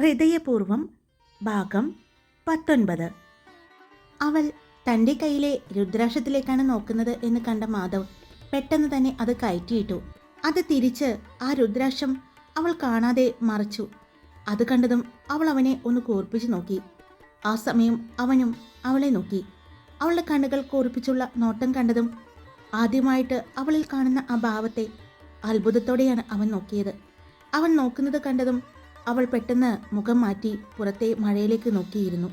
ഹൃദയപൂർവം ഭാഗം പത്തൊൻപത്. അവൾ തന്റെ കയ്യിലെ രുദ്രാക്ഷത്തിലേക്കാണ് നോക്കുന്നത് എന്ന് കണ്ട മാധവ് പെട്ടെന്ന് തന്നെ അത് കയറ്റിയിട്ടു. അത് തിരിച്ച് ആ രുദ്രാക്ഷം അവൾ കാണാതെ മറച്ചു. അത് കണ്ടതും അവൾ അവനെ ഒന്ന് കോർപ്പിച്ചു നോക്കി. ആ സമയം അവനും അവളെ നോക്കി. അവളുടെ കണ്ണുകൾ കോർപ്പിച്ചുള്ള നോട്ടം കണ്ടതും ആദ്യമായിട്ട് അവളിൽ കാണുന്ന ആ ഭാവത്തെ അത്ഭുതത്തോടെയാണ് അവൻ നോക്കിയത്. അവൻ നോക്കുന്നത് കണ്ടതും അവൾ പെട്ടെന്ന് മുഖം മാറ്റി പുറത്തെ മഴയിലേക്ക് നോക്കിയിരുന്നു.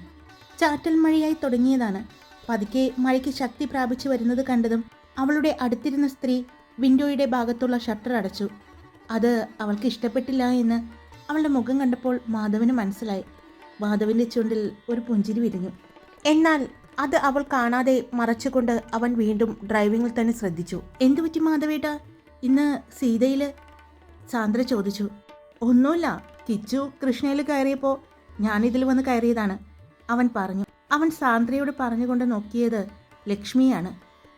ചാറ്റൽ മഴയായി തുടങ്ങിയതാണ്. പതുക്കെ മഴയ്ക്ക് ശക്തി പ്രാപിച്ചു വരുന്നത് കണ്ടതും അവളുടെ അടുത്തിരുന്ന സ്ത്രീ വിൻഡോയുടെ ഭാഗത്തുള്ള ഷട്ടർ അടച്ചു. അത് അവൾക്ക് ഇഷ്ടപ്പെട്ടില്ല എന്ന് അവളുടെ മുഖം കണ്ടപ്പോൾ മാധവന് മനസ്സിലായി. മാധവിന്റെ ചുണ്ടിൽ ഒരു പുഞ്ചിരി വിരിഞ്ഞു. എന്നാൽ അത് അവൾ കാണാതെ മറച്ചുകൊണ്ട് അവൻ വീണ്ടും ഡ്രൈവിങ്ങിൽ തന്നെ ശ്രദ്ധിച്ചു. എന്തു പറ്റി മാധവേട്ട? ഇന്ന് സീതയിൽ? സാന്ദ്ര ചോദിച്ചു. ഒന്നുമില്ല. കിച്ചു കൃഷ്ണയിൽ കയറിയപ്പോൾ ഞാനിതിൽ വന്ന് കയറിയതാണ്. അവൻ പറഞ്ഞു അവൻ സാന്ദ്രയോട് പറഞ്ഞുകൊണ്ട് നോക്കിയത് ലക്ഷ്മിയാണ്.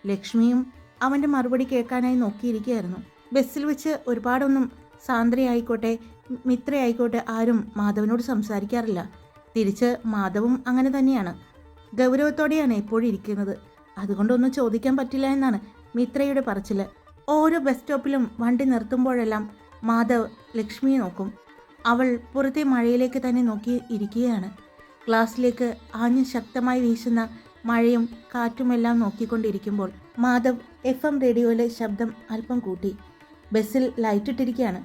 ലക്ഷ്മിയും അവന്റെ മറുപടി കേൾക്കാനായി നോക്കിയിരിക്കുകയായിരുന്നു. ബസ്സിൽ വെച്ച് ഒരുപാടൊന്നും സാന്ദ്രയായിക്കോട്ടെ മിത്രയായിക്കോട്ടെ ആരും മാധവനോട് സംസാരിക്കാറില്ല. തിരിച്ച് മാധവും അങ്ങനെ തന്നെയാണ്. ഗൗരവത്തോടെയാണ് എപ്പോഴും ഇരിക്കുന്നത്. അതുകൊണ്ടൊന്നും ചോദിക്കാൻ പറ്റില്ല എന്നാണ് മിത്രയുടെ പറച്ചിൽ ഓരോ ബസ് സ്റ്റോപ്പിലും വണ്ടി നിർത്തുമ്പോഴെല്ലാം മാധവ് ലക്ഷ്മിയെ നോക്കും. അവൾ പുറത്തെ മഴയിലേക്ക് തന്നെ നോക്കി ഇരിക്കുകയാണ്. ക്ലാസ്സിലേക്ക് ആഞ്ഞു ശക്തമായി വീശുന്ന മഴയും കാറ്റുമെല്ലാം നോക്കിക്കൊണ്ടിരിക്കുമ്പോൾ മാധവ് എഫ് എം റേഡിയോയിലെ ശബ്ദം അല്പം കൂട്ടി. ബസ്സിൽ ലൈറ്റിട്ടിരിക്കുകയാണ്.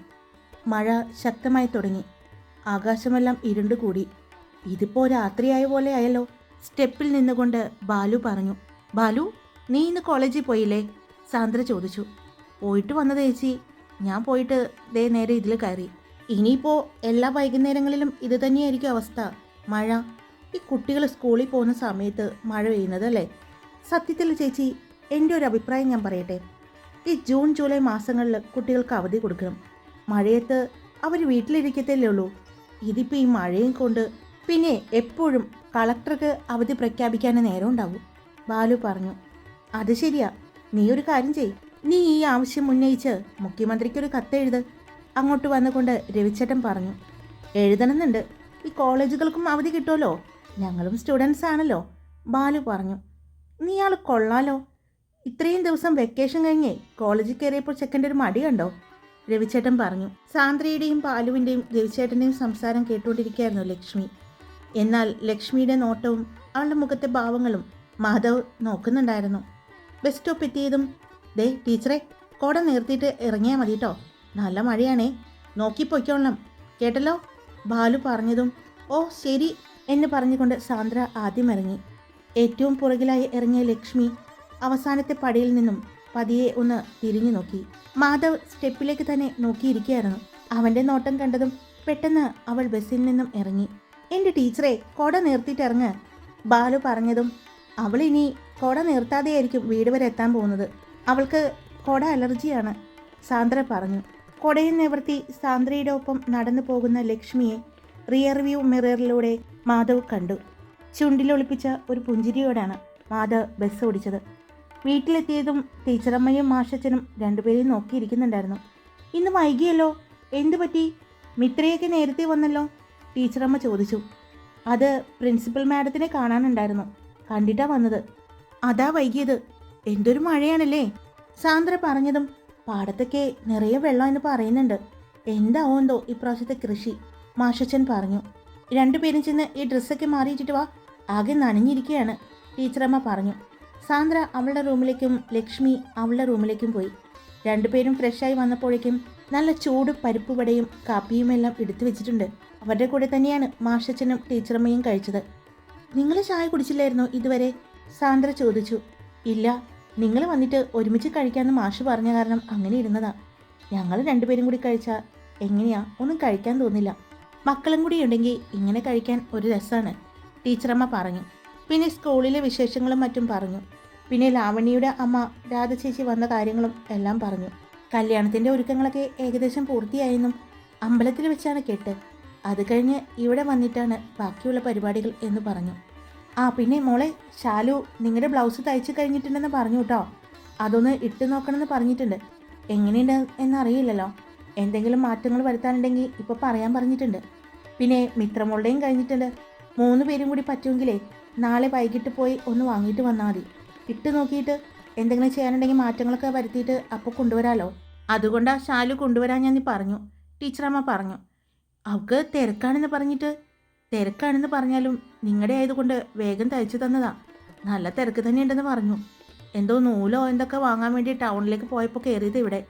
മഴ ശക്തമായി തുടങ്ങി. ആകാശമെല്ലാം ഇരുണ്ടുകൂടി ഇതിപ്പോൾ രാത്രിയായ പോലെ ആയല്ലോ. സ്റ്റെപ്പിൽ നിന്നുകൊണ്ട് ബാലു പറഞ്ഞു ബാലു നീ ഇന്ന് കോളേജിൽ പോയില്ലേ? സാന്ദ്ര ചോദിച്ചു. പോയിട്ട് വന്നത് ചേച്ചി. ഞാൻ പോയിട്ട് ദേ നേരെ ഇതിൽ കയറി. ഇനിയിപ്പോൾ എല്ലാ വൈകുന്നേരങ്ങളിലും ഇത് തന്നെയായിരിക്കും അവസ്ഥ. മഴ. ഈ കുട്ടികൾ സ്കൂളിൽ പോകുന്ന സമയത്ത് മഴ പെയ്യുന്നത് അല്ലേ? സത്യത്തിൽ ചേച്ചി എന്റെ ഒരു അഭിപ്രായം ഞാൻ പറയട്ടെ. ഈ ജൂൺ ജൂലൈ മാസങ്ങളിൽ കുട്ടികൾക്ക് അവധി കൊടുക്കണം. മഴയത്ത് അവർ വീട്ടിലിരിക്കത്തല്ലേ ഉള്ളൂ. ഇതിപ്പോൾ ഈ മഴയും കൊണ്ട് പിന്നെ എപ്പോഴും കളക്ടർക്ക് അവധി പ്രഖ്യാപിക്കാൻ നേരം ഉണ്ടാവും. ബാലു പറഞ്ഞു അത് ശരിയാ. നീ ഒരു കാര്യം ചെയ് നീ ഈ ആവശ്യം ഉന്നയിച്ച് മുഖ്യമന്ത്രിക്കൊരു കത്തെഴുത്. അങ്ങോട്ട് വന്നുകൊണ്ട് രവിച്ചേട്ടൻ പറഞ്ഞു എഴുതണമെന്നുണ്ട്. ഈ കോളേജുകൾക്കും അവധി കിട്ടുമല്ലോ. ഞങ്ങളും സ്റ്റുഡൻസ് ആണല്ലോ. ബാലു പറഞ്ഞു നീ ആൾ കൊള്ളാലോ. ഇത്രയും ദിവസം വെക്കേഷൻ കഴിഞ്ഞേ കോളേജിൽ കയറിയപ്പോൾ ചെക്കന്റെ ഒരു മടി കണ്ടോ? രവിച്ചേട്ടൻ പറഞ്ഞു സാന്ദ്രയുടെയും ബാലുവിന്റെയും രവിച്ചേട്ടന്റെയും സംസാരം കേട്ടുകൊണ്ടിരിക്കുകയായിരുന്നു ലക്ഷ്മി. എന്നാൽ ലക്ഷ്മിയുടെ നോട്ടവും അവളുടെ മുഖത്തെ ഭാവങ്ങളും മാധവ് നോക്കുന്നുണ്ടായിരുന്നു. ബസ് സ്റ്റോപ്പ് എത്തിയതും ദേ ടീച്ചറെ കോട നിർത്തിയിട്ട് ഇറങ്ങിയാൽ മതി കേട്ടോ നല്ല മഴയാണേ. നോക്കിപ്പോയിക്കോളണം പൊയ്ക്കോളണം. കേട്ടല്ലോ? ബാലു പറഞ്ഞതും. ഓ ശരി എന്ന് പറഞ്ഞുകൊണ്ട് സാന്ദ്ര ആദ്യം ഇറങ്ങി. ഏറ്റവും പുറകിലായി ഇറങ്ങിയ ലക്ഷ്മി അവസാനത്തെ പടിയിൽ നിന്നും പതിയെ ഒന്ന് തിരിഞ്ഞു നോക്കി. മാധവ് സ്റ്റെപ്പിലേക്ക് തന്നെ നോക്കിയിരിക്കുകയായിരുന്നു. അവന്റെ നോട്ടം കണ്ടതും പെട്ടെന്ന് അവൾ ബസ്സിൽ നിന്നും ഇറങ്ങി. എന്റെ ടീച്ചറെ കൊട നിർത്തിയിട്ട് ഇറങ്ങ് ബാലു പറഞ്ഞതും അവൾ ഇനി കൊട നിർത്താതെയായിരിക്കും വീട് വരെ എത്താൻ പോകുന്നത്. അവൾക്ക് കൊട അലർജിയാണ്. സാന്ദ്ര പറഞ്ഞു. കൊടയിൽ നിവർത്തി സാന്ദ്രയുടെ ഒപ്പം നടന്നു പോകുന്ന ലക്ഷ്മിയെ റിയർ വ്യൂ മിററിലൂടെ മാധവ് കണ്ടു. ചുണ്ടിലൊളിപ്പിച്ച ഒരു പുഞ്ചിരിയോടാണ് മാധവ് ബസ് ഓടിച്ചത്. വീട്ടിലെത്തിയതും ടീച്ചറമ്മയും മാഷച്ചനും രണ്ടുപേരെയും നോക്കിയിരിക്കുന്നുണ്ടായിരുന്നു. ഇന്ന് വൈകിയല്ലോ? എന്തു പറ്റി? മിത്രയൊക്കെ നേരത്തെ വന്നല്ലോ? ടീച്ചറമ്മ ചോദിച്ചു. അത് പ്രിൻസിപ്പൽ മാഡത്തിനെ കാണാനുണ്ടായിരുന്നു. കണ്ടിട്ടാ വന്നത്. അതാ വൈകിയത്. എന്തൊരു മഴയാണല്ലേ? സാന്ദ്ര പറഞ്ഞതും പാടത്തൊക്കെ നിറയെ വെള്ളം എന്ന് പറയുന്നുണ്ട്. എന്താവോ എന്തോ ഇപ്രാവശ്യത്തെ കൃഷി മാഷച്ചൻ പറഞ്ഞു. രണ്ടുപേരും ചെന്ന് ഈ ഡ്രസ്സൊക്കെ മാറിയിട്ടിട്ട് വാ. ആകെ നനഞ്ഞിരിക്കുകയാണ് ടീച്ചറമ്മ പറഞ്ഞു. സാന്ദ്ര അവളുടെ റൂമിലേക്കും ലക്ഷ്മി അവളുടെ റൂമിലേക്കും പോയി. രണ്ടുപേരും ഫ്രഷായി വന്നപ്പോഴേക്കും നല്ല ചൂട് പരിപ്പ് വടയും കാപ്പിയും എല്ലാം എടുത്തു വെച്ചിട്ടുണ്ട്. അവരുടെ കൂടെ തന്നെയാണ് മാഷച്ചനും ടീച്ചറമ്മയും കഴിച്ചത്. നിങ്ങൾ ചായ കുടിച്ചില്ലായിരുന്നോ ഇതുവരെ? സാന്ദ്ര ചോദിച്ചു. ഇല്ല നിങ്ങൾ വന്നിട്ട് ഒരുമിച്ച് കഴിക്കാമെന്ന് മാഷ് പറഞ്ഞ കാരണം അങ്ങനെ ഇരുന്നതാ. ഞങ്ങൾ രണ്ടുപേരും കൂടി കഴിച്ചാൽ എങ്ങനെയാ? ഒന്നും കഴിക്കാൻ തോന്നില്ല. മക്കളും കൂടി ഉണ്ടെങ്കിൽ ഇങ്ങനെ കഴിക്കാൻ ഒരു രസമാണ് ടീച്ചറമ്മ പറഞ്ഞു. പിന്നെ സ്കൂളിലെ വിശേഷങ്ങളും മറ്റും പറഞ്ഞു. പിന്നെ ലാവണ്യയുടെ അമ്മ രാധചേച്ചി വന്ന കാര്യങ്ങളും എല്ലാം പറഞ്ഞു. കല്യാണത്തിന്റെ ഒരുക്കങ്ങളൊക്കെ ഏകദേശം പൂർത്തിയായെന്നും അമ്പലത്തിൽ വെച്ചാണ് കേട്ട്. അത് കഴിഞ്ഞ് ഇവിടെ വന്നിട്ടാണ് ബാക്കിയുള്ള പരിപാടികൾ എന്ന് പറഞ്ഞു. ആ പിന്നെ മോളെ ശാലു നിങ്ങളുടെ ബ്ലൗസ് തയ്ച്ചു കഴിഞ്ഞിട്ടുണ്ടെന്ന് പറഞ്ഞു കേട്ടോ. അതൊന്ന് ഇട്ട് നോക്കണമെന്ന് പറഞ്ഞിട്ടുണ്ട്. എങ്ങനെയുണ്ട് എന്നറിയില്ലല്ലോ എന്തെങ്കിലും മാറ്റങ്ങൾ വരുത്താനുണ്ടെങ്കിൽ ഇപ്പോൾ പറയാൻ പറഞ്ഞിട്ടുണ്ട്. പിന്നെ മിത്രമോളുടെയും കഴിഞ്ഞിട്ടുണ്ട്. മൂന്ന് പേരും കൂടി പറ്റുമെങ്കിലേ നാളെ വൈകിട്ട് പോയി ഒന്ന് വാങ്ങിയിട്ട് വന്നാൽ മതി. ഇട്ട് നോക്കിയിട്ട് എന്തെങ്കിലും ചെയ്യാനുണ്ടെങ്കിൽ മാറ്റങ്ങളൊക്കെ വരുത്തിയിട്ട് അപ്പോൾ കൊണ്ടുവരാമല്ലോ അതുകൊണ്ടാണ് ശാലു കൊണ്ടുവരാൻ ഞാൻ പറഞ്ഞു. ടീച്ചറമ്മ പറഞ്ഞു. അവൾക്ക് തിരക്കാണെന്ന് പറഞ്ഞിട്ട് തിരക്കാണെന്ന് പറഞ്ഞാലും നിങ്ങളുടെ ആയതുകൊണ്ട് വേഗം തയ്ച്ചു തന്നതാ. നല്ല തിരക്ക് തന്നെയുണ്ടെന്ന് പറഞ്ഞു. എന്തോ നൂലോ എന്തൊക്കെ വാങ്ങാൻ വേണ്ടി ടൗണിലേക്ക് പോയപ്പോൾ കയറിയത് ഇവിടെ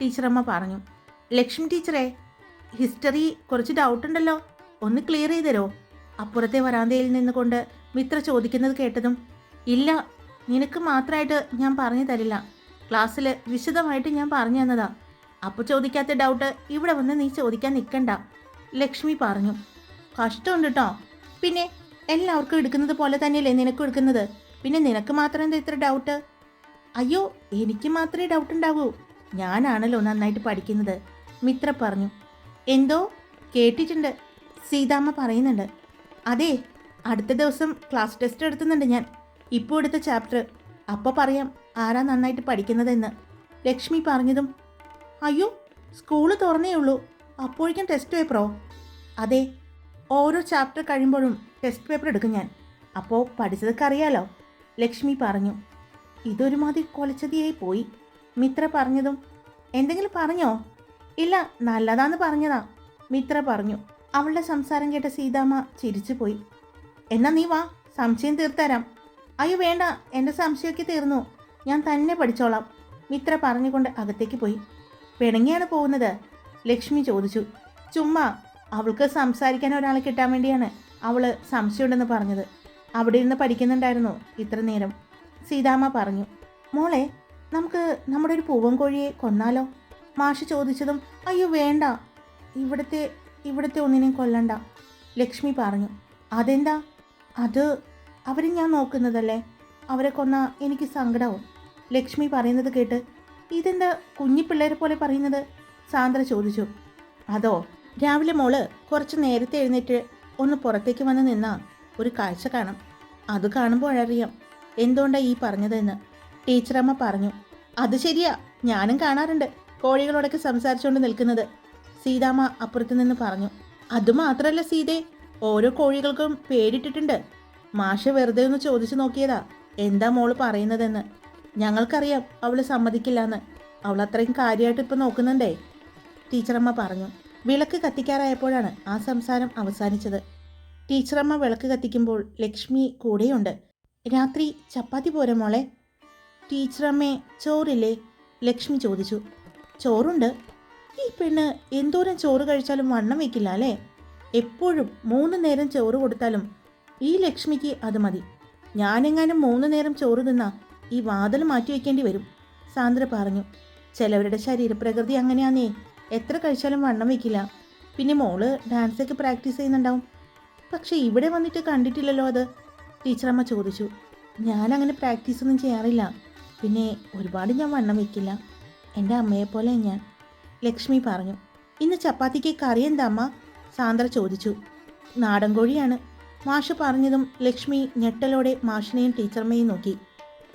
ടീച്ചറമ്മ പറഞ്ഞു. ലക്ഷ്മി ടീച്ചറെ ഹിസ്റ്ററി കുറച്ച് ഡൗട്ട് ഉണ്ടല്ലോ ഒന്ന് ക്ലിയർ ചെയ്ത് തരോ അപ്പുറത്തെ വരാന്തയിൽ നിന്നുകൊണ്ട് മിത്ര ചോദിക്കുന്നത് കേട്ടതും ഇല്ല നിനക്ക് മാത്രമായിട്ട് ഞാൻ പറഞ്ഞു തരില്ല. ക്ലാസ്സിൽ വിശദമായിട്ട് ഞാൻ പറഞ്ഞു തന്നതാ. അപ്പോൾ ചോദിക്കാത്ത ഡൗട്ട് ഇവിടെ വന്ന് നീ ചോദിക്കാൻ നിൽക്കണ്ട ലക്ഷ്മി പറഞ്ഞു. കഷ്ടമുണ്ട് കേട്ടോ പിന്നെ എല്ലാവർക്കും എടുക്കുന്നത് പോലെ തന്നെയല്ലേ നിനക്കും എടുക്കുന്നത്? പിന്നെ നിനക്ക് മാത്രം എന്താ ഇത്ര ഡൗട്ട് അയ്യോ എനിക്ക് മാത്രമേ ഡൗട്ട് ഉണ്ടാകൂ. ഞാനാണല്ലോ നന്നായിട്ട് പഠിക്കുന്നത്. മിത്ര പറഞ്ഞു. എന്തോ? കേട്ടിട്ടുണ്ട്. സീതാമ്മ പറയുന്നുണ്ട്. അതെ അടുത്ത ദിവസം ക്ലാസ് ടെസ്റ്റ് എടുത്തുന്നുണ്ട് ഞാൻ. ഇപ്പോൾ എടുത്ത ചാപ്റ്റർ അപ്പോൾ പറയാം ആരാ നന്നായിട്ട് പഠിക്കുന്നതെന്ന്. ലക്ഷ്മി പറഞ്ഞതും അയ്യോ സ്കൂൾ തുറന്നേ ഉള്ളൂ. അപ്പോഴേക്കും ടെസ്റ്റ് പേപ്പറോ അതെ ഓരോ ചാപ്റ്റർ കഴിയുമ്പോഴും ടെസ്റ്റ് പേപ്പർ എടുക്കും ഞാൻ. അപ്പോൾ പഠിച്ചതൊക്കെ അറിയാലോ ലക്ഷ്മി പറഞ്ഞു ഇതൊരുമാതിരി കൊലച്ചതിയായി പോയി. മിത്ര പറഞ്ഞതും എന്തെങ്കിലും പറഞ്ഞോ? ഇല്ല നല്ലതാന്ന് പറഞ്ഞതാ. മിത്ര പറഞ്ഞു അവളുടെ സംസാരം കേട്ട സീതാമ്മ ചിരിച്ചു പോയി എന്നാ നീ വാ സംശയം തീർത്തരാം. അയ്യോ വേണ്ട എന്റെ സംശയമൊക്കെ തീർന്നു. ഞാൻ തന്നെ പഠിച്ചോളാം. മിത്ര പറഞ്ഞുകൊണ്ട് അകത്തേക്ക് പോയി. പിണങ്ങിയാണ് പോകുന്നത്? ലക്ഷ്മി ചോദിച്ചു. ചുമ്മാ അവൾക്ക് സംസാരിക്കാൻ ഒരാളെ കിട്ടാൻ വേണ്ടിയാണ് അവൾ സംശയമുണ്ടെന്ന് പറഞ്ഞത്. അവിടെ ഇരുന്ന് പഠിക്കുന്നുണ്ടായിരുന്നു ഇത്ര നേരം. സീതാമ്മ പറഞ്ഞു മോളെ നമുക്ക് നമ്മുടെ ഒരു പൂവൻ കോഴിയെ കൊന്നാലോ? മാഷ് ചോദിച്ചതും അയ്യോ വേണ്ട. ഇവിടുത്തെ ഇവിടുത്തെ ഒന്നിനെയും കൊല്ലണ്ട. ലക്ഷ്മി പറഞ്ഞു അതെന്താ? അത് അവരെ ഞാൻ നോക്കുന്നതല്ലേ? അവരെ കൊന്ന എനിക്ക് സങ്കടവും. ലക്ഷ്മി പറയുന്നത് കേട്ട് ഇതെന്താ കുഞ്ഞി പിള്ളേരെ പോലെ പറയുന്നത്? സാന്ദ്ര ചോദിച്ചു അതോ രാവിലെ മോൾ കുറച്ച് നേരത്തെ എഴുന്നേറ്റ് ഒന്ന് പുറത്തേക്ക് വന്ന് നിന്നാ ഒരു കാഴ്ച കാണും. അത് കാണുമ്പോഴറിയാം എന്തുകൊണ്ടാ ഈ പറഞ്ഞതെന്ന്. ടീച്ചറമ്മ പറഞ്ഞു അത് ശരിയാ ഞാനും കാണാറുണ്ട് കോഴികളോടൊക്കെ സംസാരിച്ചുകൊണ്ട് നിൽക്കുന്നത്. സീതാമ്മ അപ്പുറത്ത് നിന്ന് പറഞ്ഞു അതുമാത്രല്ല സീതേ ഓരോ കോഴികൾക്കും പേരിട്ടിട്ടുണ്ട് മാഷ വെറുതെ ഒന്ന് ചോദിച്ചു നോക്കിയതാ എന്താ മോൾ പറയുന്നതെന്ന്. ഞങ്ങൾക്കറിയാം അവൾ സമ്മതിക്കില്ലാന്ന്. അവൾ അത്രയും കാര്യമായിട്ട് ഇപ്പം നോക്കുന്നുണ്ടേ. ടീച്ചറമ്മ പറഞ്ഞു വിളക്ക് കത്തിക്കാറായപ്പോഴാണ് ആ സംസാരം അവസാനിച്ചത്. ടീച്ചറമ്മ വിളക്ക് കത്തിക്കുമ്പോൾ ലക്ഷ്മി കൂടെയുണ്ട്. രാത്രി ചപ്പാത്തി പോരെ മോളെ? ടീച്ചറമ്മേ ചോറില്ലേ? ലക്ഷ്മി ചോദിച്ചു. ചോറുണ്ട്? ഈ പെണ്ണ് എന്തോരം ചോറ് കഴിച്ചാലും വണ്ണം വയ്ക്കില്ല അല്ലേ? എപ്പോഴും മൂന്ന് നേരം ചോറ് കൊടുത്താലും ഈ ലക്ഷ്മിക്ക് അത് മതി. ഞാനെങ്ങാനും മൂന്ന് നേരം ചോറ് തിന്നാ ഈ വാതിൽ മാറ്റി വയ്ക്കേണ്ടി വരും സാന്ദ്ര പറഞ്ഞു. ചിലവരുടെ ശരീരപ്രകൃതി അങ്ങനെയാന്നേ. എത്ര കഴിച്ചാലും വണ്ണം വയ്ക്കില്ല പിന്നെ മോൾ ഡാൻസൊക്കെ പ്രാക്ടീസ് ചെയ്യുന്നുണ്ടാവും. പക്ഷെ ഇവിടെ വന്നിട്ട് കണ്ടിട്ടില്ലല്ലോ അത്. ടീച്ചറമ്മ ചോദിച്ചു ഞാനങ്ങനെ പ്രാക്ടീസ് ഒന്നും ചെയ്യാറില്ല. പിന്നെ ഒരുപാട് ഞാൻ വണ്ണം വയ്ക്കില്ല എന്റെ അമ്മയെപ്പോലെ ഞാൻ. ലക്ഷ്മി പറഞ്ഞു ഇന്ന് ചപ്പാത്തിക്ക് കറി എന്താ അമ്മ സാന്ദ്ര ചോദിച്ചു നാടൻ കോഴിയാണ്. മാഷ് പറഞ്ഞതും ലക്ഷ്മി ഞെട്ടലോടെ മാഷിനെയും ടീച്ചർമ്മയും നോക്കി.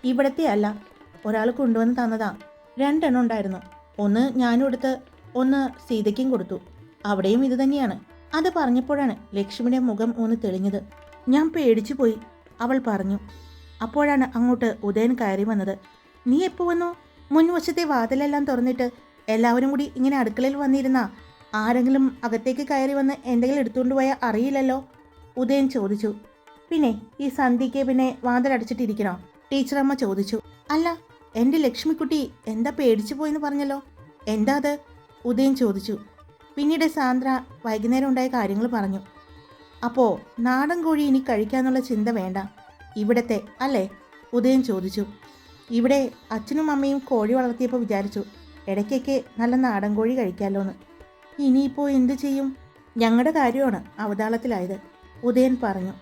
ഇവിടത്തെ അല്ല ഒരാൾ കൊണ്ടുവന്ന് തന്നതാ. രണ്ടെണ്ണം ഉണ്ടായിരുന്നു. ഒന്ന് ഞാനും എടുത്ത് ഒന്ന് സീതയ്ക്കും കൊടുത്തു. അവിടെയും ഇത് തന്നെയാണ്. അത് പറഞ്ഞപ്പോഴാണ് ലക്ഷ്മിയുടെ മുഖം ഒന്ന് തെളിഞ്ഞത്. ഞാൻ പേടിച്ചു പോയി. അവൾ പറഞ്ഞു അപ്പോഴാണ് അങ്ങോട്ട് ഉദയൻ കയറി വന്നത്. നീ എപ്പോ വന്നു? മുൻവശത്തെ വാതിലെല്ലാം തുറന്നിട്ട് എല്ലാവരും കൂടി ഇങ്ങനെ അടുക്കളയിൽ വന്നിരുന്ന? ആരെങ്കിലും അകത്തേക്ക് കയറി വന്ന് എന്തെങ്കിലും എടുത്തുകൊണ്ട് പോയാൽ അറിയില്ലല്ലോ? ഉദയൻ ചോദിച്ചു. പിന്നെ ഈ സന്ധ്യയ്ക്ക് പിന്നെ വാതിലടച്ചിട്ടിരിക്കണോ ടീച്ചറമ്മ ചോദിച്ചു. അല്ല എന്റെ ലക്ഷ്മിക്കുട്ടി എന്താ പേടിച്ചു പോയെന്ന് പറഞ്ഞല്ലോ? എന്താ അത്? ഉദയൻ ചോദിച്ചു. പിന്നീട് സാന്ദ്ര വൈകുന്നേരം ഉണ്ടായ കാര്യങ്ങൾ പറഞ്ഞു. അപ്പോൾ നാടൻ കോഴി ഇനി കഴിക്കാനുള്ള ചിന്ത വേണ്ട. ഇവിടത്തെ അല്ലേ ഉദയൻ ചോദിച്ചു. ഇവിടെ അച്ഛനും അമ്മയും കോഴി വളർത്തിയപ്പോൾ വിചാരിച്ചു ഇടയ്ക്കൊക്കെ നല്ല നാടൻ കോഴി കഴിക്കാമല്ലോ എന്ന് ഇനിയിപ്പോൾ എന്ത് ചെയ്യും? ഞങ്ങളുടെ കാര്യമാണ് അവതാളത്തിലായത്. ഉദയൻ പറഞ്ഞു.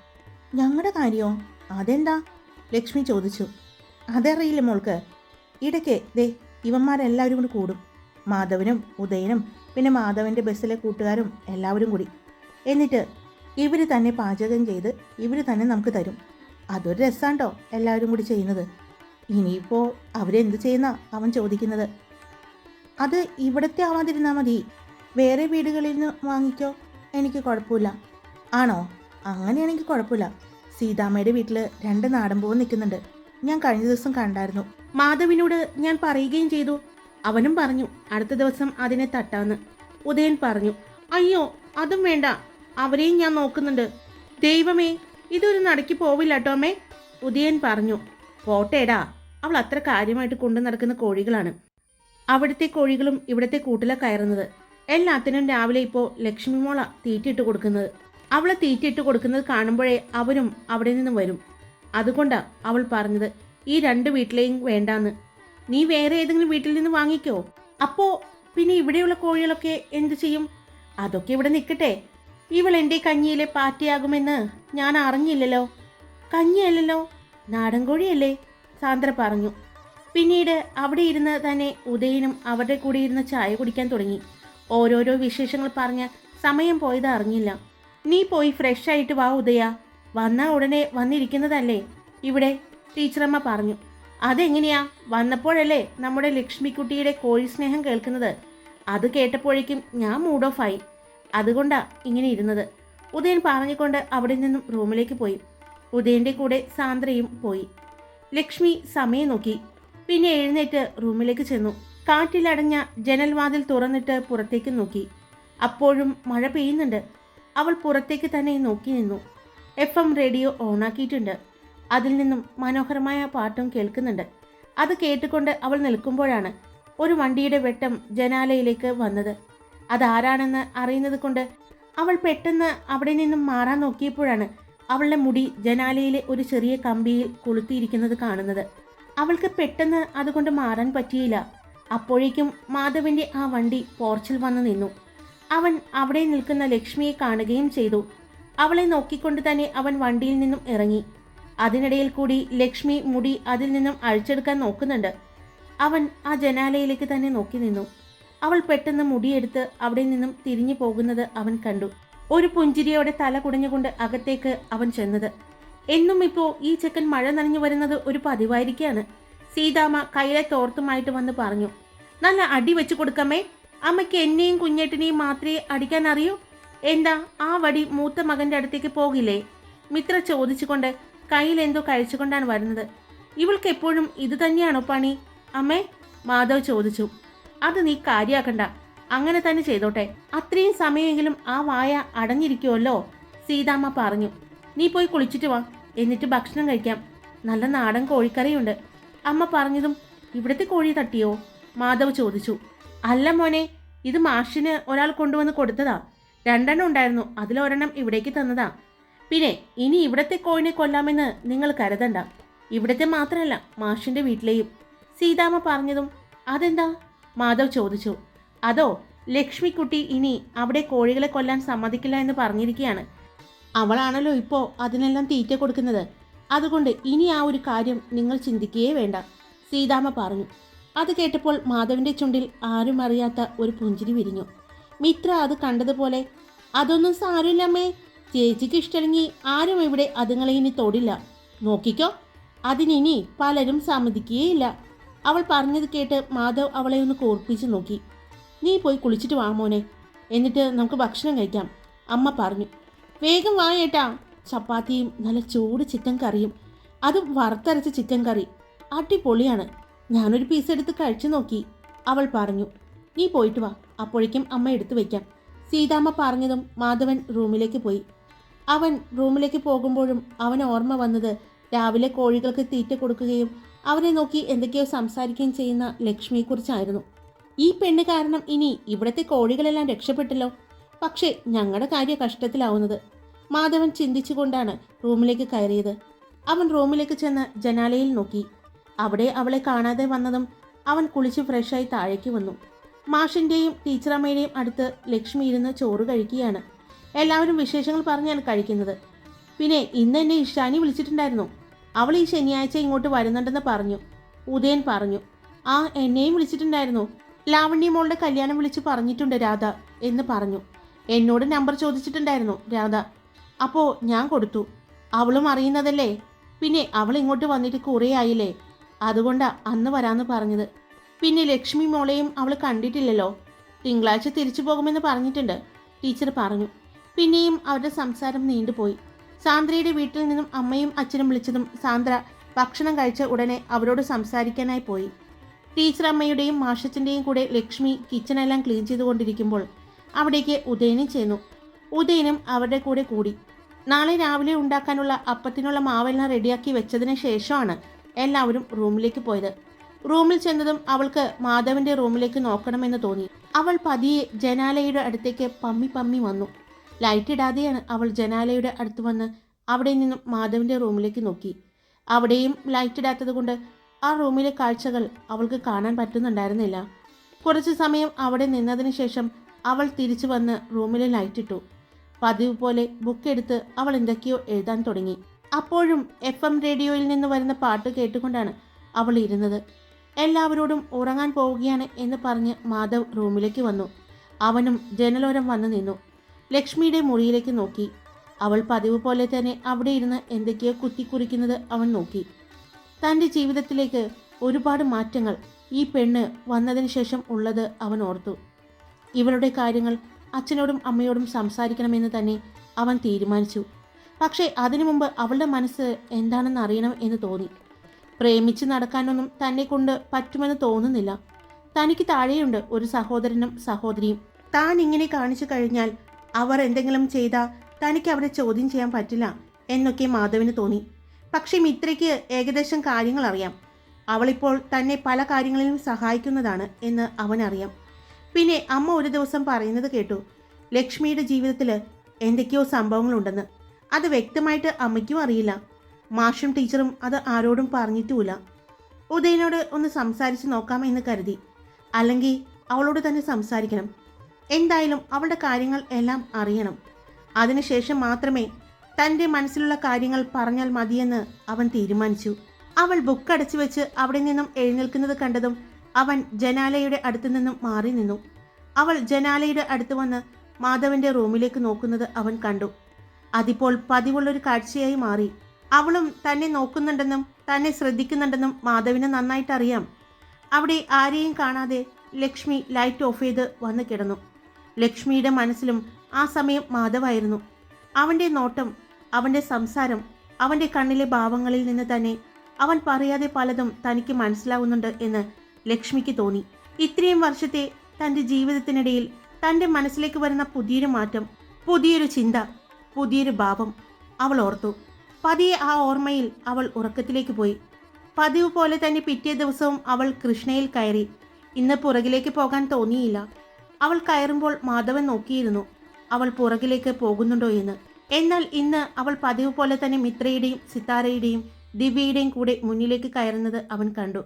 ഞങ്ങളുടെ കാര്യമോ അതെന്താ ലക്ഷ്മി ചോദിച്ചു. അതറിയില്ല മോൾക്ക്. ഇടയ്ക്ക് ദേ ഇവന്മാരെല്ലാവരും കൂടി കൂടും. മാധവനും ഉദയനും പിന്നെ മാധവന്റെ ബസ്സിലെ കൂട്ടുകാരും എല്ലാവരും കൂടി. എന്നിട്ട് ഇവർ തന്നെ പാചകം ചെയ്ത് ഇവർ തന്നെ നമുക്ക് തരും. അതൊരു രസമാണ്ടോ എല്ലാവരും കൂടി ചെയ്യുന്നത്? ഇനിയിപ്പോൾ അവരെന്ത് ചെയ്യുന്ന അവൻ ചോദിക്കുന്നത്. അത് ഇവിടത്തെ ആവാതിരുന്നാൽ മതി. വേറെ വീടുകളിൽ നിന്ന് വാങ്ങിക്കോ. എനിക്ക് കുഴപ്പമില്ല. ആണോ? അങ്ങനെയാണെങ്കിൽ കുഴപ്പമില്ല. സീതാമ്മയുടെ വീട്ടിൽ രണ്ട് നാടൻ പൂവ് നിൽക്കുന്നുണ്ട്. ഞാൻ കഴിഞ്ഞ ദിവസം കണ്ടായിരുന്നു. മാധവിനോട് ഞാൻ പറയുകയും ചെയ്തു. അവനും പറഞ്ഞു അടുത്ത ദിവസം അതിനെ തട്ടാന്ന്. ഉദയൻ പറഞ്ഞു അയ്യോ അതും വേണ്ട. അവരെയും ഞാൻ നോക്കുന്നുണ്ട്. ദൈവമേ ഇതൊരു നടക്കി പോവില്ല അമ്മേ. ഉദയൻ പറഞ്ഞു പോട്ടേടാ. അവൾ അത്ര കാര്യമായിട്ട് കൊണ്ടു നടക്കുന്ന കോഴികളാണ്. അവിടുത്തെ കോഴികളും ഇവിടുത്തെ കൂട്ടില കയറുന്നത്. എല്ലാത്തിനും രാവിലെ ഇപ്പോൾ ലക്ഷ്മി മോള തീറ്റിട്ട് കൊടുക്കുന്നത്. അവളെ തീറ്റിട്ട് കൊടുക്കുന്നത് കാണുമ്പോഴേ അവരും അവിടെ നിന്നും വരും. അതുകൊണ്ടാ അവൾ പറഞ്ഞത് ഈ രണ്ട് വീട്ടിലെയും വേണ്ടാന്ന്. നീ വേറെ ഏതെങ്കിലും വീട്ടിൽ നിന്ന് വാങ്ങിക്കോ. അപ്പോ പിന്നെ ഇവിടെയുള്ള കോഴികളൊക്കെ എന്തു ചെയ്യും? അതൊക്കെ ഇവിടെ നിൽക്കട്ടെ. ഇവൾ എന്റെ കഞ്ഞിയിലെ പാറ്റിയാകുമെന്ന് ഞാൻ അറിഞ്ഞില്ലല്ലോ. കഞ്ഞിയല്ലല്ലോ? നാടൻ കോഴിയല്ലേ? സാന്ദ്ര പറഞ്ഞു. പിന്നീട് അവിടെ ഇരുന്ന് തന്നെ ഉദയനും അവരുടെ കൂടെ ഇരുന്ന് ചായ കുടിക്കാൻ തുടങ്ങി. ഓരോരോ വിശേഷങ്ങൾ പറഞ്ഞ് സമയം പോയത് അറിഞ്ഞില്ല. നീ പോയി ഫ്രഷ് ആയിട്ട് വാ ഉദയ. വന്ന ഉടനെ വന്നിരിക്കുന്നതല്ലേ? ഇവിടെ ടീച്ചറമ്മ പറഞ്ഞു. അതെങ്ങനെയാ? വന്നപ്പോഴല്ലേ നമ്മുടെ ലക്ഷ്മിക്കുട്ടിയുടെ കോഴി സ്നേഹം കേൾക്കുന്നത്. അത് കേട്ടപ്പോഴേക്കും ഞാൻ മൂഡ് ഓഫ് ആയി. അതുകൊണ്ടാ ഇങ്ങനെ ഇരുന്നത്. ഉദയൻ പറഞ്ഞുകൊണ്ട് അവിടെ നിന്നും റൂമിലേക്ക് പോയി. ഉദയന്റെ കൂടെ സാന്ദ്രയും പോയി. ലക്ഷ്മി സമയം നോക്കി. പിന്നെ എഴുന്നേറ്റ് റൂമിലേക്ക് ചെന്നു. കാറ്റിലടഞ്ഞ ജനൽവാതിൽ തുറന്നിട്ട് പുറത്തേക്ക് നോക്കി. അപ്പോഴും മഴ പെയ്യുന്നുണ്ട്. അവൾ പുറത്തേക്ക് തന്നെ നോക്കി നിന്നു. എഫ് എം റേഡിയോ ഓണാക്കിയിട്ടുണ്ട്. അതിൽ നിന്നും മനോഹരമായ പാട്ടും കേൾക്കുന്നുണ്ട്. അത് കേട്ടുകൊണ്ട് അവൾ നിൽക്കുമ്പോഴാണ് ഒരു വണ്ടിയുടെ വെട്ടം ജനാലയിലേക്ക് വന്നത്. അതാരാണെന്ന് അറിയുന്നത് കൊണ്ട് അവൾ പെട്ടെന്ന് അവിടെ നിന്നും മാറാൻ നോക്കിയപ്പോഴാണ് അവളുടെ മുടി ജനാലയിലെ ഒരു ചെറിയ കമ്പിയിൽ കൊളുത്തിയിരിക്കുന്നത് കാണുന്നത്. അവൾക്ക് പെട്ടെന്ന് അതുകൊണ്ട് മാറാൻ പറ്റിയില്ല. അപ്പോഴേക്കും മാധവന്റെ ആ വണ്ടി പോർച്ചിൽ വന്നു നിന്നു. അവൻ അവിടെ നിൽക്കുന്ന ലക്ഷ്മിയെ കാണുകയും ചെയ്തു. അവളെ നോക്കിക്കൊണ്ട് തന്നെ അവൻ വണ്ടിയിൽ നിന്നും ഇറങ്ങി. അതിനിടയിൽ കൂടി ലക്ഷ്മി മുടി അതിൽ നിന്നും അഴിച്ചെടുക്കാൻ നോക്കുന്നുണ്ട്. അവൻ ആ ജനാലയിലേക്ക് തന്നെ നോക്കി നിന്നു. അവൾ പെട്ടെന്ന് മുടിയെടുത്ത് അവിടെ നിന്നും തിരിഞ്ഞു പോകുന്നത് അവൻ കണ്ടു. ഒരു പുഞ്ചിരിയോടെ തല കുടഞ്ഞുകൊണ്ട് അകത്തേക്ക് അവൻ ചെന്നത്. എന്നും ഇപ്പോ ഈ ചെക്കൻ മഴ നനഞ്ഞു വരുന്നത് ഒരു പതിവായിരിക്കാണ് സീതാമ്മ കയ്യിലെ തോർത്തുമായിട്ട് വന്ന് പറഞ്ഞു നല്ല അടി വെച്ചു കൊടുക്കമ്മേ. അമ്മയ്ക്ക് എന്നെയും കുഞ്ഞേട്ടിനെയും മാത്രമേ അടിക്കാൻ അറിയൂ. എന്താ ആ വടി മൂത്ത മകന്റെ അടുത്തേക്ക് പോകില്ലേ? മിത്ര ചോദിച്ചുകൊണ്ട് കയ്യിൽ എന്തോ കഴിച്ചുകൊണ്ടാണ് വരുന്നത്. ഇവൾക്ക് എപ്പോഴും ഇത് തന്നെയാണോ പണി? അമ്മേ മാധവ് ചോദിച്ചു. അത് നീ കാര്യാക്കണ്ട. അങ്ങനെ തന്നെ ചെയ്തോട്ടെ. അത്രയും സമയമെങ്കിലും ആ വായ അടഞ്ഞിരിക്കുമല്ലോ സീതാമ്മ പറഞ്ഞു. നീ പോയി കുളിച്ചിട്ട് വാ. എന്നിട്ട് ഭക്ഷണം കഴിക്കാം. നല്ല നാടൻ കോഴിക്കറിയുണ്ട്. അമ്മ പറഞ്ഞതും ഇവിടുത്തെ കോഴി തട്ടിയോ? മാധവ് ചോദിച്ചു. അല്ല മോനെ ഇത് മാഷിന് ഒരാൾ കൊണ്ടുവന്ന് കൊടുത്തതാ. രണ്ടെണ്ണം ഉണ്ടായിരുന്നു. അതിലൊരെണ്ണം ഇവിടേക്ക് തന്നതാ. പിന്നെ ഇനി ഇവിടത്തെ കോഴിനെ കൊല്ലാമെന്ന് നിങ്ങൾ കരുതണ്ട. ഇവിടത്തെ മാത്രമല്ല മാഷിന്റെ വീട്ടിലെയും. സീതാമ്മ പറഞ്ഞതും അതെന്താ? മാധവ് ചോദിച്ചു. അതോ ലക്ഷ്മിക്കുട്ടി ഇനി അവിടെ കോഴികളെ കൊല്ലാൻ സമ്മതിക്കില്ല എന്ന് പറഞ്ഞിരിക്കുകയാണ്. അവളാണല്ലോ ഇപ്പോൾ അതിനെല്ലാം തീറ്റ കൊടുക്കുന്നത്. അതുകൊണ്ട് ഇനി ആ ഒരു കാര്യം നിങ്ങൾ ചിന്തിക്കുകയേ വേണ്ട സീതാമ്മ പറഞ്ഞു. അത് കേട്ടപ്പോൾ മാധവിന്റെ ചുണ്ടിൽ ആരും അറിയാത്ത ഒരു പുഞ്ചിരി വിരിഞ്ഞു. മിത്ര അത് കണ്ടതുപോലെ അതൊന്നും സാരമില്ലമ്മേ ചേച്ചിക്ക് ഇഷ്ടമെങ്കിൽ ആരും ഇവിടെ അതുങ്ങളെ ഇനി തൊടില്ല. നോക്കിക്കോ അതിനിനി പലരും സമ്മതിക്കുകയില്ല. അവൾ പറഞ്ഞത് കേട്ട് മാധവ് അവളെ ഒന്ന് കോർപ്പിച്ച് നോക്കി. നീ പോയി കുളിച്ചിട്ട് വാ മോനെ. എന്നിട്ട് നമുക്ക് ഭക്ഷണം കഴിക്കാം അമ്മ പറഞ്ഞു. വേഗം വാ ഏട്ടാ. ചപ്പാത്തിയും നല്ല ചൂട് ചിക്കൻ കറിയും. അതും വറുത്തരച്ച ചിക്കൻ കറി. അടിപൊളിയാണ്. ഞാനൊരു പീസ് എടുത്ത് കഴിച്ചു നോക്കി. അവൾ പറഞ്ഞു. നീ പോയിട്ട് വാ. അപ്പോഴേക്കും അമ്മ എടുത്തു വയ്ക്കാം സീതാമ്മ പറഞ്ഞതും മാധവൻ റൂമിലേക്ക് പോയി. അവൻ റൂമിലേക്ക് പോകുമ്പോഴും അവൻ ഓർമ്മ വന്നത് രാവിലെ കോഴികൾക്ക് തീറ്റ കൊടുക്കുകയും അവനെ നോക്കി എന്തൊക്കെയോ സംസാരിക്കുകയും ചെയ്യുന്ന ലക്ഷ്മിയെക്കുറിച്ചായിരുന്നു. ഈ പെണ്ണ് കാരണം ഇനി ഇവിടുത്തെ കോഴികളെല്ലാം രക്ഷപ്പെട്ടല്ലോ. പക്ഷേ ഞങ്ങളുടെ കാര്യം കഷ്ടത്തിലാവുന്നത്. മാധവൻ ചിന്തിച്ചുകൊണ്ടാണ് റൂമിലേക്ക് കയറിയത്. അവൻ റൂമിലേക്ക് ചെന്ന് ജനാലയിൽ നോക്കി. അവിടെ അവളെ കാണാതെ വന്നതും അവൻ കുളിച്ച് ഫ്രഷായി താഴേക്ക് വന്നു. മാഷിന്റെയും ടീച്ചറമ്മയുടെയും അടുത്ത് ലക്ഷ്മി ഇരുന്ന് ചോറ് കഴിക്കുകയാണ്. എല്ലാവരും വിശേഷങ്ങൾ പറഞ്ഞാണ് കഴിക്കുന്നത്. പിന്നെ ഇന്ന് എന്നെ ഇഷാനി വിളിച്ചിട്ടുണ്ടായിരുന്നു. അവൾ ഈ ശനിയാഴ്ച ഇങ്ങോട്ട് വരുന്നുണ്ടെന്ന് പറഞ്ഞു. ഉദയൻ പറഞ്ഞു ആ എന്നെയും വിളിച്ചിട്ടുണ്ടായിരുന്നു. ലാവണ്യ മോളുടെ കല്യാണം വിളിച്ച് പറഞ്ഞിട്ടുണ്ട് രാധ എന്ന് പറഞ്ഞു. എന്നോട് നമ്പർ ചോദിച്ചിട്ടുണ്ടായിരുന്നു രാധ. അപ്പോൾ ഞാൻ കൊടുത്തു. അവളും അറിയുന്നതല്ലേ? പിന്നെ അവൾ ഇങ്ങോട്ട് വന്നിട്ട് കുറേ ആയില്ലേ? അതുകൊണ്ടാ അന്ന് വരാമെന്ന് പറഞ്ഞത്. പിന്നെ ലക്ഷ്മി മോളെയും അവൾ കണ്ടിട്ടില്ലല്ലോ. തിങ്കളാഴ്ച തിരിച്ചു പോകുമെന്ന് പറഞ്ഞിട്ടുണ്ട് ടീച്ചർ പറഞ്ഞു. പിന്നെയും അവരുടെ സംസാരം നീണ്ടുപോയി. സാന്ദ്രയുടെ വീട്ടിൽ നിന്നും അമ്മയും അച്ഛനും വിളിച്ചതും സാന്ദ്ര ഭക്ഷണം കഴിച്ച ഉടനെ അവരോട് സംസാരിക്കാനായി പോയി. ടീച്ചർ അമ്മയുടെയും മാഷച്ചന്റെയും കൂടെ ലക്ഷ്മി കിച്ചണെല്ലാം ക്ലീൻ ചെയ്തുകൊണ്ടിരിക്കുമ്പോൾ അവിടേക്ക് ഉദയനും ചെന്നു. ഉദയനും അവരുടെ കൂടെ കൂടി. നാളെ രാവിലെ ഉണ്ടാക്കാനുള്ള അപ്പത്തിനുള്ള മാവെല്ലാം റെഡിയാക്കി വെച്ചതിന് ശേഷമാണ് എല്ലാവരും റൂമിലേക്ക് പോയത്. റൂമിൽ ചെന്നതും അവൾക്ക് മാധവന്റെ റൂമിലേക്ക് നോക്കണമെന്ന് തോന്നി. അവൾ പതിയെ ജനാലയുടെ അടുത്തേക്ക് പമ്മി പമ്മി വന്നു. ലൈറ്റ് ഇടാതെയാണ് അവൾ ജനാലയുടെ അടുത്ത് വന്ന് അവിടെ നിന്നും മാധവിന്റെ റൂമിലേക്ക് നോക്കി. അവിടെയും ലൈറ്റ് ഇടാത്തത് കൊണ്ട് ആ റൂമിലെ കാഴ്ചകൾ അവൾക്ക് കാണാൻ പറ്റുന്നുണ്ടായിരുന്നില്ല. കുറച്ച് സമയം അവിടെ നിന്നതിന് ശേഷം അവൾ തിരിച്ചു വന്ന് റൂമിലെ ലൈറ്റ് ഇട്ടു. പതിവ് പോലെ ബുക്ക് എടുത്ത് അവൾ എന്തൊക്കെയോ എഴുതാൻ തുടങ്ങി. അപ്പോഴും എഫ് എം റേഡിയോയിൽ നിന്ന് വരുന്ന പാട്ട് കേട്ടുകൊണ്ടാണ് അവൾ ഇരുന്നത്. എല്ലാവരോടും ഉറങ്ങാൻ പോവുകയാണ് എന്ന് പറഞ്ഞ് മാധവ് റൂമിലേക്ക് വന്നു. അവനും ജനലോരം വന്ന് നിന്നു. ലക്ഷ്മിയുടെ മുറിയിലേക്ക് നോക്കി. അവൾ പതിവ് പോലെ തന്നെ അവിടെ ഇരുന്ന് എന്തൊക്കെയോ കുത്തിക്കുറിക്കുന്നത് അവൻ നോക്കി. തന്റെ ജീവിതത്തിലേക്ക് ഒരുപാട് മാറ്റങ്ങൾ ഈ പെണ്ണ് വന്നതിന് ശേഷം ഉള്ളത് അവൻ ഓർത്തു. ഇവളുടെ കാര്യങ്ങൾ അച്ഛനോടും അമ്മയോടും സംസാരിക്കണമെന്ന് തന്നെ അവൻ തീരുമാനിച്ചു. പക്ഷേ അതിനു മുമ്പ് അവളുടെ മനസ്സ് എന്താണെന്ന് അറിയണം എന്ന് തോന്നി. പ്രേമിച്ച് നടക്കാനൊന്നും തന്നെ കൊണ്ട് പറ്റുമെന്ന് തോന്നുന്നില്ല. തനിക്ക് താഴെയുണ്ട് ഒരു സഹോദരനും സഹോദരിയും. താൻ ഇങ്ങനെ കാണിച്ചു കഴിഞ്ഞാൽ അവർ എന്തെങ്കിലും ചെയ്താൽ തനിക്ക് അവരെ ചോദ്യം ചെയ്യാൻ പറ്റില്ല എന്നൊക്കെ മാധവിന് തോന്നി. പക്ഷേ മിത്രയ്ക്ക് ഏകദേശം കാര്യങ്ങൾ അറിയാം. അവളിപ്പോൾ തന്നെ പല കാര്യങ്ങളിലും സഹായിക്കുന്നതാണ് എന്ന് അവനറിയാം. പിന്നെ അമ്മ ഒരു ദിവസം പറയുന്നത് കേട്ടു ലക്ഷ്മിയുടെ ജീവിതത്തിൽ എന്തൊക്കെയോ സംഭവങ്ങളുണ്ടെന്ന്. അത് വ്യക്തമായിട്ട് അമ്മയ്ക്കും അറിയില്ല. മാഷും ടീച്ചറും അത് ആരോടും പറഞ്ഞിട്ടുമില്ല. ഉദയനോട് ഒന്ന് സംസാരിച്ച് നോക്കാമെന്ന് കരുതി. അല്ലെങ്കിൽ അവളോട് തന്നെ സംസാരിക്കണം. എന്തായാലും അവളുടെ കാര്യങ്ങൾ എല്ലാം അറിയണം. അതിനുശേഷം മാത്രമേ തന്റെ മനസ്സിലുള്ള കാര്യങ്ങൾ പറഞ്ഞാൽ മതിയെന്ന് അവൻ തീരുമാനിച്ചു. അവൾ ബുക്ക് അടച്ചു വെച്ച് അവിടെ നിന്നും എഴുന്നേൽക്കുന്നത് കണ്ടതും അവൻ ജനാലയുടെ അടുത്തു നിന്നും മാറി നിന്നു. അവൾ ജനാലയുടെ അടുത്ത് വന്ന് മാധവന്റെ റൂമിലേക്ക് നോക്കുന്നത് അവൻ കണ്ടു. അതിപ്പോൾ പതിവുള്ളൊരു കാഴ്ചയായി മാറി. അവളും തന്നെ നോക്കുന്നുണ്ടെന്നും തന്നെ ശ്രദ്ധിക്കുന്നുണ്ടെന്നും മാധവിന് നന്നായിട്ട് അറിയാം അവിടെ ആരെയും കാണാതെ ലക്ഷ്മി ലൈറ്റ് ഓഫ് ചെയ്ത് വന്ന് കിടന്നു. ലക്ഷ്മിയുടെ മനസ്സിലും ആ സമയം മാധവായിരുന്നു. അവന്റെ നോട്ടം അവന്റെ സംസാരം അവന്റെ കണ്ണിലെ ഭാവങ്ങളിൽ നിന്ന് തന്നെ അവൻ പറയാതെ പലതും തനിക്ക് മനസ്സിലാവുന്നുണ്ട് എന്ന് ലക്ഷ്മിക്ക് തോന്നി. ഇത്രയും വർഷത്തെ തന്റെ ജീവിതത്തിനിടയിൽ തന്റെ മനസ്സിലേക്ക് വരുന്ന പുതിയൊരു മാറ്റം പുതിയൊരു ചിന്ത പുതിയൊരു ഭാവം അവൾ ഓർത്തു. പതിയെ ആ ഓർമ്മയിൽ അവൾ ഉറക്കത്തിലേക്ക് പോയി. പതിവ് പോലെ തന്നെ പിറ്റേ ദിവസവും അവൾ കൃഷ്ണയിൽ കയറി. ഇന്ന് പുറകിലേക്ക് പോകാൻ തോന്നിയില്ല. അവൾ കയറുമ്പോൾ മാധവൻ നോക്കിയിരുന്നു. അവൾ പുറകിലേക്ക് പോകുന്നുണ്ടോ എന്ന്. എന്നാൽ ഇന്ന് അവൾ പതിവ് പോലെ തന്നെ മിത്രയുടെയും സിത്താരയുടെയും ദിവ്യയുടെയും കൂടെ മുന്നിലേക്ക് കയറുന്നത് അവൻ കണ്ടു.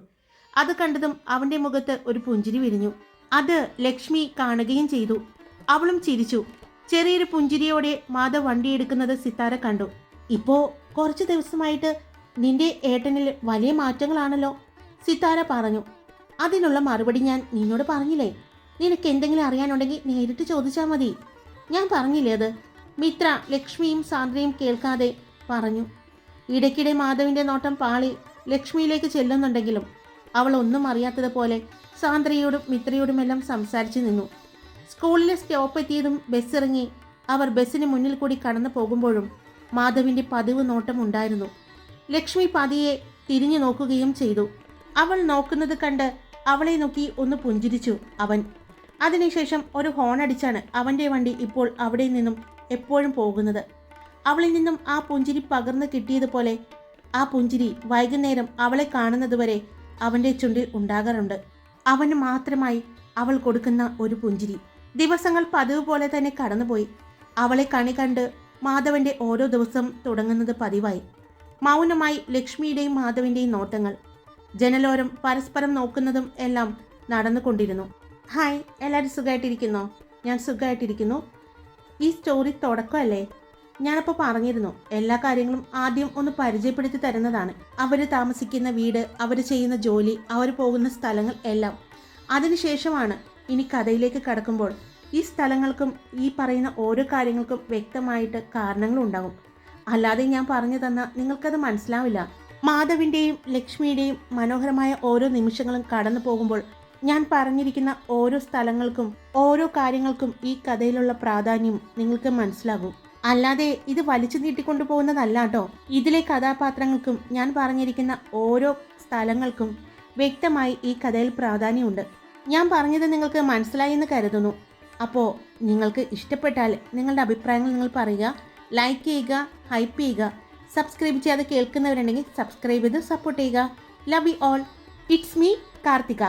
അത് കണ്ടതും അവന്റെ മുഖത്ത് ഒരു പുഞ്ചിരി വിരിഞ്ഞു. അത് ലക്ഷ്മി കാണുകയും ചെയ്തു. അവളും ചിരിച്ചു. ചെറിയൊരു പുഞ്ചിരിയോടെ മാധവ് വണ്ടിയെടുക്കുന്നത് സിത്താര കണ്ടു. ഇപ്പോ കുറച്ച് ദിവസമായിട്ട് നിന്റെ ഏട്ടനിൽ വലിയ മാറ്റങ്ങളാണല്ലോ സിത്താര പറഞ്ഞു. അതിനുള്ള മറുപടി ഞാൻ നിന്നോട് പറഞ്ഞില്ലേ? നിനക്ക് എന്തെങ്കിലും അറിയാനുണ്ടെങ്കിൽ നേരിട്ട് ചോദിച്ചാൽ മതി. ഞാൻ പറഞ്ഞില്ലേ അത്? മിത്ര ലക്ഷ്മിയും സാന്ദ്രയും കേൾക്കാതെ പറഞ്ഞു. ഇടയ്ക്കിടെ മാധവിന്റെ നോട്ടം പാളി ലക്ഷ്മിയിലേക്ക് ചെല്ലുന്നുണ്ടെങ്കിലും അവൾ ഒന്നും അറിയാത്തതുപോലെ സാന്ദ്രയോടും മിത്രയോടുമെല്ലാം സംസാരിച്ചു നിന്നു. സ്കൂളിലെ സ്റ്റോപ്പ് എത്തിയതും ബസ് ഇറങ്ങി അവർ ബസ്സിന് മുന്നിൽ കൂടി കടന്നു പോകുമ്പോഴും മാധവിന്റെ പതിവ് നോട്ടം ഉണ്ടായിരുന്നു. ലക്ഷ്മി പതിയെ തിരിഞ്ഞു നോക്കുകയും ചെയ്തു. അവൾ നോക്കുന്നത് കണ്ട് അവളെ നോക്കി ഒന്ന് പുഞ്ചിരിച്ചു. അവൻ അതിനുശേഷം ഒരു ഹോൺ അടിച്ചാണ് അവന്റെ വണ്ടി ഇപ്പോൾ അവിടെ നിന്നും എപ്പോഴും പോകുന്നത്. അവളിൽ നിന്നും ആ പുഞ്ചിരി പകർന്നു കിട്ടിയതുപോലെ ആ പുഞ്ചിരി വൈകുന്നേരം അവളെ കാണുന്നതുവരെ അവന്റെ ചുണ്ടിൽ ഉണ്ടാകാറുണ്ട്. അവന് മാത്രമായി അവൾ കൊടുക്കുന്ന ഒരു പുഞ്ചിരി. ദിവസങ്ങൾ പതിവ് പോലെ തന്നെ കടന്നുപോയി. അവളെ കണി കണ്ട് മാധവന്റെ ഓരോ ദിവസം തുടങ്ങുന്നത് പതിവായി. മൗനമായി ലക്ഷ്മിയുടെയും മാധവിന്റെയും നോട്ടങ്ങൾ. ജനലോരം പരസ്പരം നോക്കുന്നതും എല്ലാം നടന്നുകൊണ്ടിരുന്നു. ഹായ് എല്ലാവരും സുഖമായിട്ടിരിക്കുന്നോ ഞാൻ സുഖമായിട്ടിരിക്കുന്നു ഈ സ്റ്റോറി തുടക്കമല്ലേ? ഞാനപ്പോൾ പറഞ്ഞിരുന്നു എല്ലാ കാര്യങ്ങളും ആദ്യം ഒന്ന് പരിചയപ്പെടുത്തി തരുന്നതാണ്. അവർ താമസിക്കുന്ന വീട് അവർ ചെയ്യുന്ന ജോലി അവർ പോകുന്ന സ്ഥലങ്ങൾ എല്ലാം. അതിനുശേഷമാണ് ഇനി കഥയിലേക്ക് കടക്കുമ്പോൾ ഈ സ്ഥലങ്ങൾക്കും ഈ പറയുന്ന ഓരോ കാര്യങ്ങൾക്കും വ്യക്തമായിട്ട് കാരണങ്ങളുണ്ടാകും അല്ലാതെ ഞാൻ പറഞ്ഞു തന്ന നിങ്ങൾക്കത് മനസ്സിലാവില്ല. മാധവിന്റെയും ലക്ഷ്മിയുടെയും മനോഹരമായ ഓരോ നിമിഷങ്ങളും കടന്നു പോകുമ്പോൾ ഞാൻ പറഞ്ഞിരിക്കുന്ന ഓരോ സ്ഥലങ്ങൾക്കും ഓരോ കാര്യങ്ങൾക്കും ഈ കഥയിലുള്ള പ്രാധാന്യം നിങ്ങൾക്ക് മനസ്സിലാകും. അല്ലാതെ ഇത് വലിച്ചു നീട്ടിക്കൊണ്ടു പോകുന്നതല്ല കേട്ടോ ഇതിലെ കഥാപാത്രങ്ങൾക്കും ഞാൻ പറഞ്ഞിരിക്കുന്ന ഓരോ സ്ഥലങ്ങൾക്കും വ്യക്തമായി ഈ കഥയിൽ പ്രാധാന്യമുണ്ട്. ഞാൻ പറഞ്ഞത് നിങ്ങൾക്ക് മനസ്സിലായി എന്ന് കരുതുന്നു. അപ്പോൾ നിങ്ങൾക്ക് ഇഷ്ടപ്പെട്ടാൽ നിങ്ങളുടെ അഭിപ്രായങ്ങൾ നിങ്ങൾ പറയുക ലൈക്ക് ചെയ്യുക ഹൈപ്പ് ചെയ്യുക സബ്സ്ക്രൈബ് ചെയ്യാതെ കേൾക്കുന്നവരുണ്ടെങ്കിൽ സബ്സ്ക്രൈബ് ചെയ്ത് സപ്പോർട്ട് ചെയ്യുക. Love you all it's me Karthika